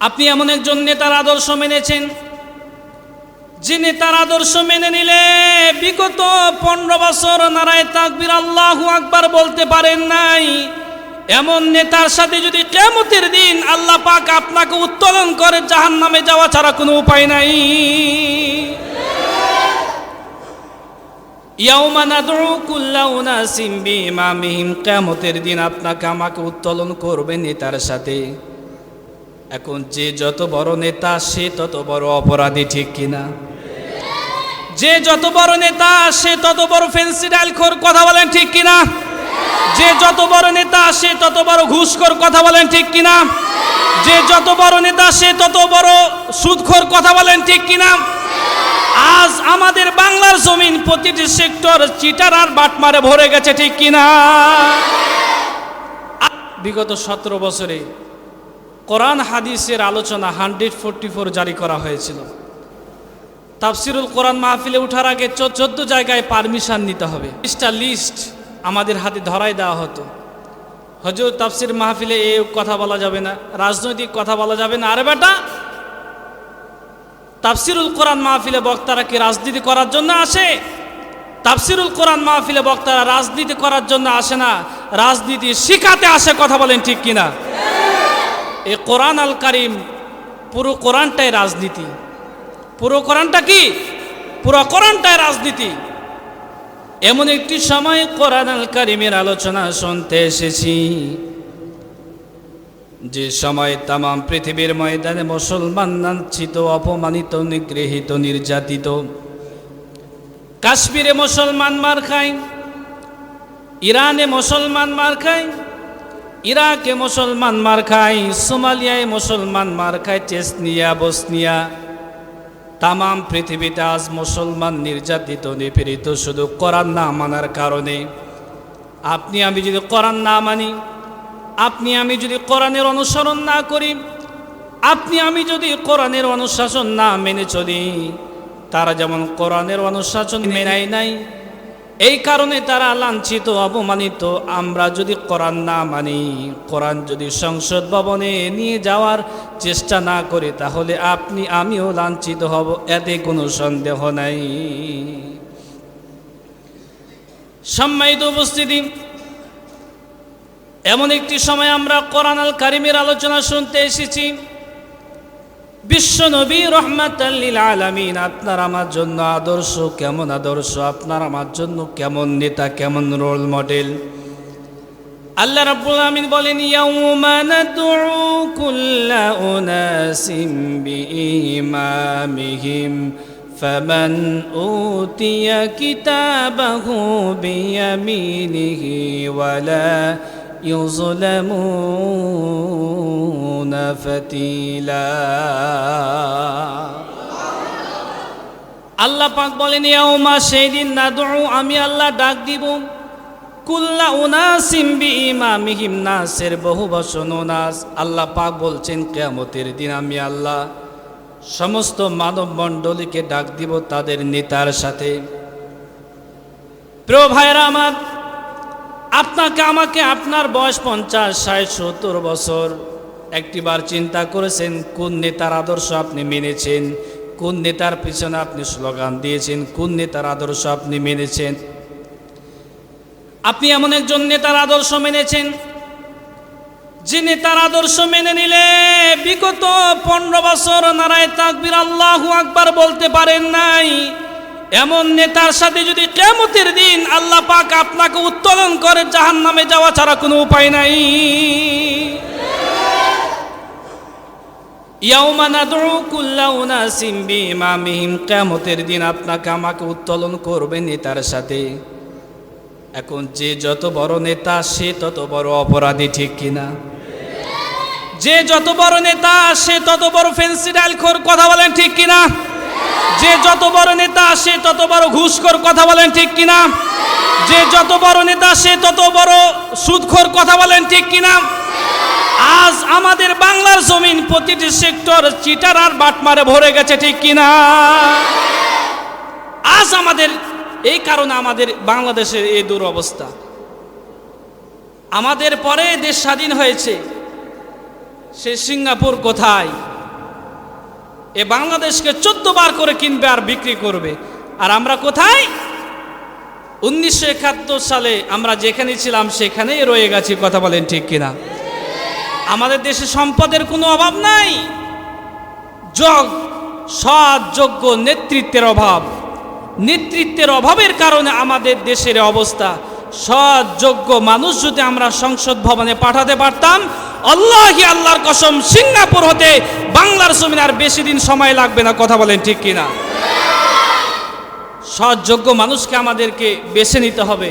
আপনি এমন একজন নেতার আদর্শ মেনেছেন, যে নেতার আদর্শ মেনে নিলে বিগত পনেরো বছর নারায় তাকবির আল্লাহু আকবার বলতে পারেন নাই। এমন নেতার সাথে যদি কেমতের দিন আল্লাহ পাক আপনাকে উত্তোলন করে জাহান নামে যাওয়া ছাড়া কোনো উপায় নাই। বিইমামিহিম দিন আপনাকে আমাকে উত্তোলন করবে নেতার সাথে। এখন যে যত বড় নেতা, সে তত বড় অপরাধী, ঠিক কিনা? যে যত বড় নেতা, সে তত বড় ফেন্সি ডাইলখোর কথা বলেন ঠিক কিনা? যে যত বড় নেতা, সে তত বড় ঘুষখোর, কথা বলেন ঠিক কিনা? যে যত বড় নেতা, সে তত বড় সুদখোর, কথা বলেন ঠিক কিনা? আজ আমাদের বাংলার জমিন প্রতিটি সেক্টর চিটার আর বাটমারে ভরে গেছে, ঠিক কিনা? বিগত সতেরো বছরে কোরআন হাদিসের আলোচনা হান্ড্রেড ফোরটি ফোর জারি করা হয়েছিল। তাফসিরুল কোরআন মাহফিলে ওঠার আগে চোদ্দ জায়গায় পারমিশন নিতে হবে। লিস্টটা লিস্ট আমাদের হাতে ধরাই দেওয়া হতো। হজুর তাফসির মাহফিলে এ কথা বলা যাবে না, রাজনৈতিক কথা বলা যাবে না। আরে বেটা, তাফসিরুল কোরআন মাহফিলে বক্তারা কি রাজনীতি করার জন্য আসে? তাফসিরুল কোরআন মাহফিলে বক্তারা রাজনীতি করার জন্য আসে না। রাজনীতি শিখাতে আসে, কথা বলেন ঠিক কিনা? এই কোরআন আল কারিম পুরো কোরআনটাই রাজনীতি। পুরো কোরআনটা কি? পুরো কোরআনটাই রাজনীতি। এমন একটি সময় কোরআন আল কারিমের আলোচনা শুনতে এসেছি। যে সময় তাম পৃথিবীর ময়দানে মুসলমান, লাঞ্ছিত, অপমানিত, নিগৃহীত, নির্যাতিত। কাশ্মীরে মুসলমান মার খায়, ইরানে মুসলমান মার খায় ইরাকে মুসলমান মার খায়, সোমালিয়ায় মুসলমান মার খায়, চেসনিয়া, বসনিয়া। তাম পৃথিবীতে আজ মুসলমান নির্যাতিত, নিপীড়িত, শুধু কোরআন না মানার কারণে। আপনি, আমি যদি কোরআন না মানি, আপনি, আমি যদি কোরআনের অনুসরণ না করি, আপনি, আমি যদি কোরআনের অনুশাসন না মেনে চলি, তারা যেমন কোরআনের অনুশাসন মেনাই নাই এই কারণে তারা লাঞ্ছিত, অপমানিত। আমরা যদি কোরআন না মানি, কোরআন যদি সংসদ ভবনে নিয়ে যাওয়ার চেষ্টা না করি, তাহলে আপনি, আমিও লাঞ্ছিত হব, এতে কোনো সন্দেহ নাই। সম্মানিত উপস্থিতি, এমন একটি সময় আমরা কোরআন আল কারিমের আলোচনা শুনতে এসেছি। বিশ্ব নবী রহমাতাল্লিল আলামিন আপনার আমার জন্য আদর্শ কেমন আদর্শ আপনার আমার জন্য কেমন নেতা কেমন রোল মডেল আল্লাহ রাব্বুল আমিন বলেন ইয়াউমা নাদউ কুল্লা উনাসিম বিইমামিহিম فمن أوتي كتابه بيمينه ولا يظلمون فتيلا আল্লাহ পাক বলেন ইয়াউমা সেই দিন নাদউ আমি আল্লাহ ডাক দিব কুল্লা উনাসিম বি ইমামিহিম নাসের বহু বচন নাস আল্লাহ পাক বলছেন কিয়ামতের দিন আমি আল্লাহ সমস্ত মানব মণ্ডলীকে ডাক দিব তাদের নেতার সাথে প্রিয় ভাইরা আমার আপনাকে, আমাকে আপনার বয়স পঞ্চাশ, ষাট, সত্তর বছর। একটিবার চিন্তা করেছেন, কোন নেতার আদর্শ আপনি মেনেছেন? কোন নেতার পিছনে আপনি স্লোগান দিয়েছেন? কোন নেতার আদর্শ আপনি মেনেছেন? আপনি এমন একজন নেতার আদর্শ মেনেছেন? যে নেতার আদর্শ মেনে নিলে বিগত পনেরো বছর নারায় তাকবির আল্লাহু আকবার বলতে পারেন নাই। এমন নেতার সাথে যদি কেমতের দিন আল্লাহ পাক আপনাকে উত্তোলন করে জাহান নামে যাওয়া ছাড়া কোনো উপায় নাই। কিয়ামতের দিন আপনাকে আমাকে উত্তোলন করবে নেতার সাথে। এখন যে যত বড় নেতা, সে তত বড় অপরাধী, ঠিক কিনা? যে যত বড় নেতা, সে তত বড় ফেন্সি ডাইলখোর কথা বলেন ঠিক কিনা? যে যত বড় নেতা সে তত বড় ঘুষখোর কথা বলেন ঠিক কিনা? যে যত বড় নেতা সে তত বড় সুদখোর কথা বলেন ঠিক কিনা? আজ আমাদের বাংলার জমিন প্রতিটি সেক্টর চিটার আর বাটমারে ভরে গেছে ঠিক কিনা? আজ আমাদের, এই কারণে আমাদের বাংলাদেশের এই দুরবস্থা। আমাদের পরে দেশ স্বাধীন হয়েছে। সে সিঙ্গাপুর কোথায়? এ বাংলাদেশকে চোদ্দ বার করে কিনবে আর বিক্রি করবে। আর আমরা কোথায়? উনিশশো একাত্তর সালে আমরা যেখানে ছিলাম সেখানেই রয়ে গেছি, কথা বলেন ঠিক কিনা। আমাদের দেশে সম্পদের কোনো অভাব নাই। যোগ, সৎ, যোগ্য, নেতৃত্বের অভাব। নেতৃত্বের অভাবের কারণে আমাদের দেশের অবস্থা সৎ, যোগ্য মানুষ যদি আমরা সংসদ ভবনে পাঠাতে পারতাম আল্লাহি আল্লাহর কসম, সিঙ্গাপুর হতে বাংলার জমিন আর বেশি দিন সময় লাগবে না, কথা বলেন ঠিক কিনা? সৎ যোগ্য মানুষকে আমাদেরকে বেছে নিতে হবে,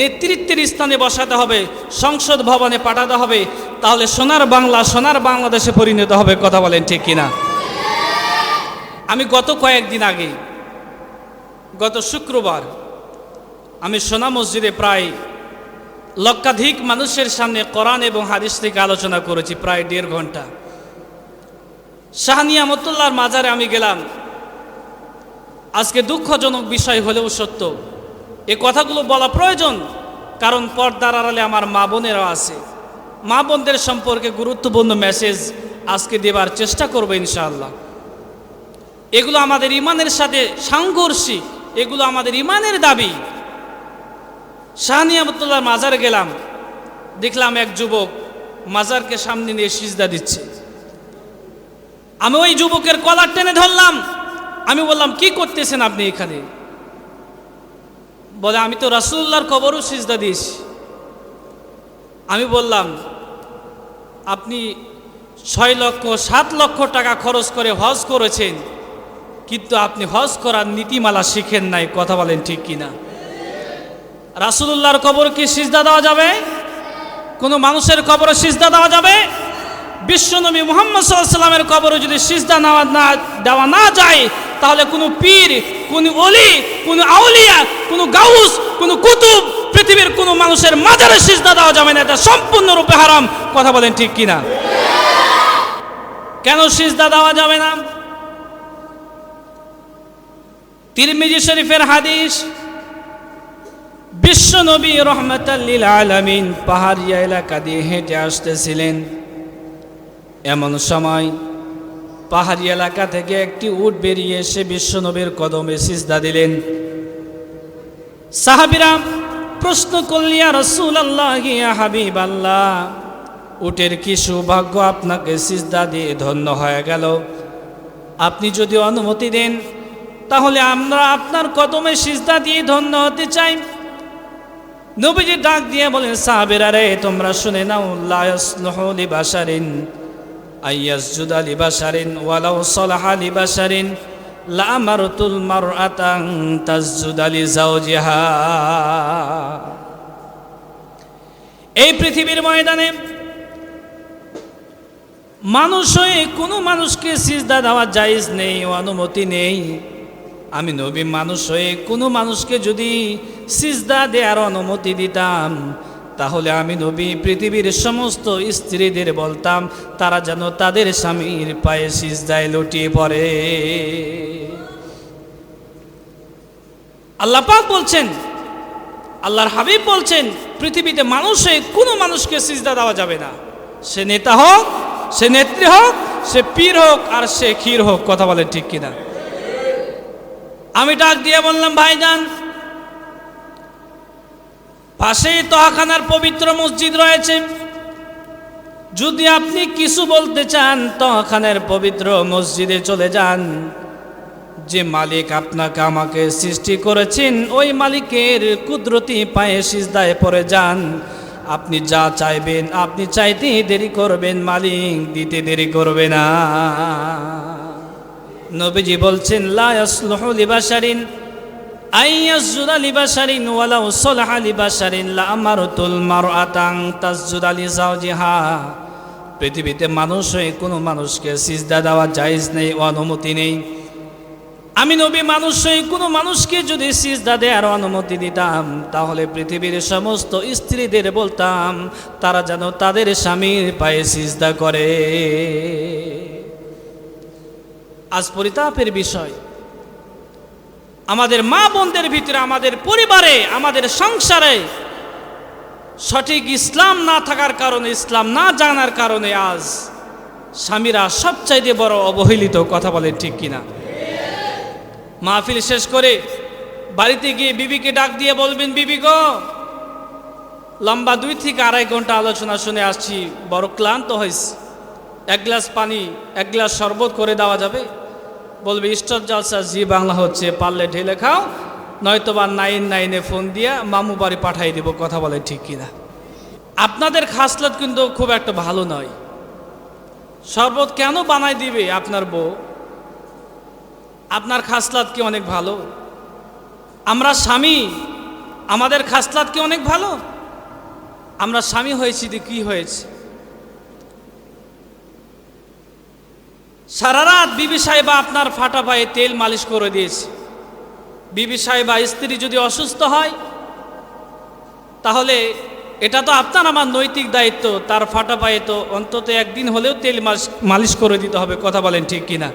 নেতৃত্বের স্থানে বসাতে হবে, সংসদ ভবনে পাঠাতে হবে, তাহলে সোনার বাংলা, সোনার বাংলাদেশে পরিণত হবে, কথা বলেন ঠিক কিনা? আমি গত কয়েকদিন আগে, গত শুক্রবার, আমি সোনা মসজিদে প্রায় লক্ষাধিক মানুষের সামনে কোরআন এবং হাদিস থেকে আলোচনা করেছি, প্রায় দেড় ঘণ্টা। শাহানিয়া মতুল্লাহর মাজারে আমি গেলাম। আজকে দুঃখজনক বিষয় হলেও সত্য, এ কথাগুলো বলা প্রয়োজন, কারণ পর্দার আড়ালে আমার মা বোনেরা আছে। মা বোনদের সম্পর্কে গুরুত্বপূর্ণ মেসেজ আজকে দেবার চেষ্টা করব ইনশাআল্লাহ। এগুলো আমাদের ইমানের সাথে সাংঘর্ষিক, এগুলো আমাদের ইমানের দাবি। শাহানিয়ামতুল্লাহ মাজারে গেলাম। দেখলাম এক যুবক মাজারকে সামনে নিয়ে সিজদা দিচ্ছে। আমি ওই যুবকের কলার টেনে ধরলাম। আমি বললাম, কি করতেছেন আপনি এখানে? বলে, আমি তো রাসুল্লাহর কবরও সিজদা দিয়েছি। আমি বললাম, আপনি ছয় লক্ষ, সাত লক্ষ টাকা খরচ করে হজ করেছেন, কিন্তু আপনি হজ করার নীতিমালা শিখেন নাই, কথা বলেন ঠিক কিনা? রাসুল্লাহর কবর কি সিজদা দেওয়া যাবে? কোনো মানুষের কবরে সিজদা দেওয়া যাবে? বিশ্বনবী মোহাম্মদ সাল্লামের কবরে যদি সিজদা নেওয়া না, দেওয়া না যায়, তাহলে কোনো পীর, কোনো অলি কোনো আউলিয়া, কোনো গাউস, কোনো কুতুব পৃথিবীর কোনো মানুষের মাজারে সিজদা দেওয়া যাবে না, এটা সম্পূর্ণরূপে হারাম। কথা বলেন ঠিক কিনা? কেন সিজদা দেওয়া যাবে না? তিরমিজি শরীফের হাদিস বিশ্ব নবী রহমতাল্লিল আলমিন পাহাড়িয়া এলাকা দিয়ে হেঁটে আসতেছিলেন। এমন সময় পাহাড়ি এলাকা থেকে একটি উট বেরিয়ে এসে বিশ্বনবীর কদমে সিজদা দিলেন। সাহাবিরা প্রশ্ন করলিয়া রসুল আল্লাহ হাবিব আল্লাহ উটের কি সৌভাগ্য আপনাকে সিজদা দিয়ে ধন্য হয়ে গেল? আপনি যদি অনুমতি দেন, তাহলে আমরা আপনার কদমে সিজদা দিয়ে ধন্য হতে চাই। নবীজি ডাক দিয়ে বলেন, সাহাবেরা রে, তোমরা শুনে নাও লায়াসলুহলি বাসারিন আইয়াসজুদা লিবাসারিন ওয়ালাউ সলাহা লিবাসারিন লামারতুল মারআতান তাসজুদা লিজাওজিহা। এই পৃথিবীর ময়দানে মানুষ হয়ে কোনো মানুষকে সিজদা দেওয়া জায়েজ নেই, অনুমতি নেই। আমি নবী মানুষ হয়ে কোনো মানুষকে যদি সিজদা দেওয়ার অনুমতি দিতাম, তাহলে আমি নবী পৃথিবীর সমস্ত স্ত্রীদের বলতাম, তারা যেন তাদের স্বামীর পায়ে সিজদায় লুটিয়ে পড়ে। আল্লাহ পাক বলছেন, আল্লাহর হাবিব বলছেন, পৃথিবীতে মানুষ কোনো মানুষকে সিজদা দেওয়া যাবে না। সে নেতা হোক, সে নেত্রী হোক, সে পীর হোক আর সে ক্ষীর হোক, কথা বলে ঠিক কিনা? আমি ডাক দিয়ে বললাম, ভাইজান, পাশেই তহাখানার পবিত্র মসজিদ রয়েছে। যদি আপনি কিছু বলতে চান, তহাখানের পবিত্র মসজিদে চলে যান। যে মালিক আপনাকে আমাকে সৃষ্টি করেছেন, ওই মালিকের কুদরতি পায়ে সিজদায় পড়ে যান। আপনি যা চাইবেন, আপনি চাইতে দেরি করবেন, মালিক দিতে দেরি করবে না। নবীজি বলছেন লিবাশারিন লামারতুল মারআতান তাসজুদা লিজাওজিহা। পৃথিবীতে মানুষ হয়ে কোনো মানুষকে সিজদা দেওয়া জায়েজ নেই, অনুমতি নেই। আমি নবী মানুষ হয়ে কোনো মানুষকে যদি সিজদা দেওয়ার অনুমতি দিতাম, তাহলে পৃথিবীর সমস্ত স্ত্রীদের বলতাম, তারা যেন তাদের স্বামীর পায়ে সিজদা করে। আজ পরিতাপের বিষয়। আমাদের মা বোনদের ভিতরে, আমাদের পরিবারে, আমাদের সংসারে সঠিক ইসলাম না থাকার কারণে, ইসলাম না জানার কারণে আজ স্বামীরা সবচাইতে বড় অবহেলিত, কথা বলেন ঠিক কিনা? মাহফিল শেষ করে বাড়িতে গিয়ে বিবিকে ডাক দিয়ে বলবেন, বিবি গো, লম্বা দুই থেকে আড়াই ঘণ্টা আলোচনা শুনে আসছি, বড় ক্লান্ত হয়েছে এক গ্লাস পানি, এক গ্লাস শরবত করে দেওয়া যাবে? বলবে স্টার জলসা, জি বাংলা হচ্ছে, পারলে ঢেলে খাও, নয়তোবা নাইন নাইনে ফোন দিয়া মামু বাড়ি পাঠাই দেব, কথা বলে ঠিক কিনা। আপনাদের খাসলত কিন্তু খুব একটা ভালো নয়। শরবত কেন বানাই দিবে আপনার বউ? আপনার খাসলাত কি অনেক ভালো? আমরা স্বামী, আমাদের খাসলাত কি অনেক ভালো? আমরা স্বামী হয়েছি কি হয়েছে? সারা রাত বিবি সাহেবা আপনার ফাটা পায়ে তেল মালিশ করে দিয়েছে। বিবি সাহেবা স্ত্রী যদি অসুস্থ হয়, তাহলে এটা তো আপনার আমার নৈতিক দায়িত্ব, তার ফাটা পায়ে তো অন্তত একদিন হলেও তেল মালিশ করে দিতে হবে, কথা বলেন ঠিক কিনা?